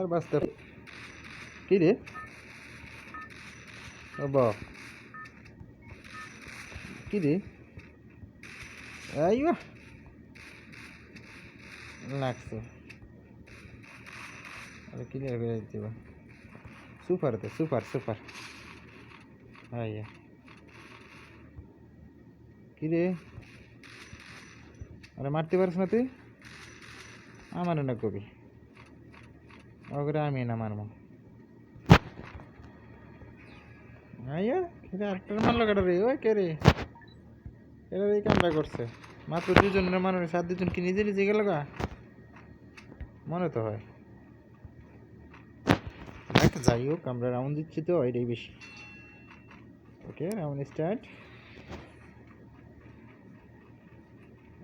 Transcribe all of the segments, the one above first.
আর বাঁচতে কি রে ও বা কি রে আইয়া লাগছে আরে ক্লিয়ার করে দিতে হবে সুপার তো সুপার সুপার আইয়া কি রে আরে মারতে পারিস না তুই আমার না কবি ওগুলো আমি না মারবো। রে? কে রে? এই করছে। দুজনের মানুষ দুজন গেল গা? মনে তো হয়। যাই হোক, আমরা রাউন্ড দিচ্ছি তো, এটাই বেশি। ওকে রাউন্ড স্টার্ট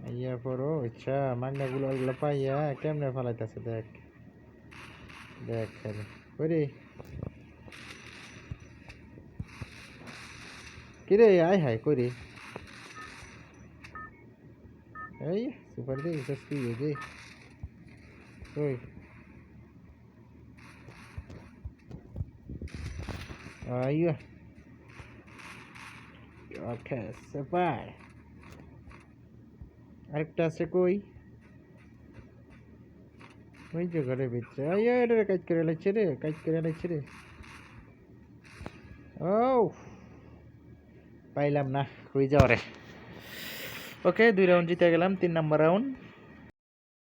ইয়া পড়ো ইচ্ছা মাগনা গুলো ওগুলো পাইয়া কেমনে ফালাইতেছে দেখ। দেখ খালি ওরে কিরে আয় হায় করি এই সুপার দে ইসা কি দে ওই আইয়া ওকে সুপার আরেকটা আছে কই ওই যে ঘরের ভিতরে আইয়া এটা কাজ করে লাগছে রে কাজ করে লাগছে রে ও পাইলাম না হয়ে যাও রে ওকে দুই রাউন্ড জিতে গেলাম তিন নাম্বার রাউন্ড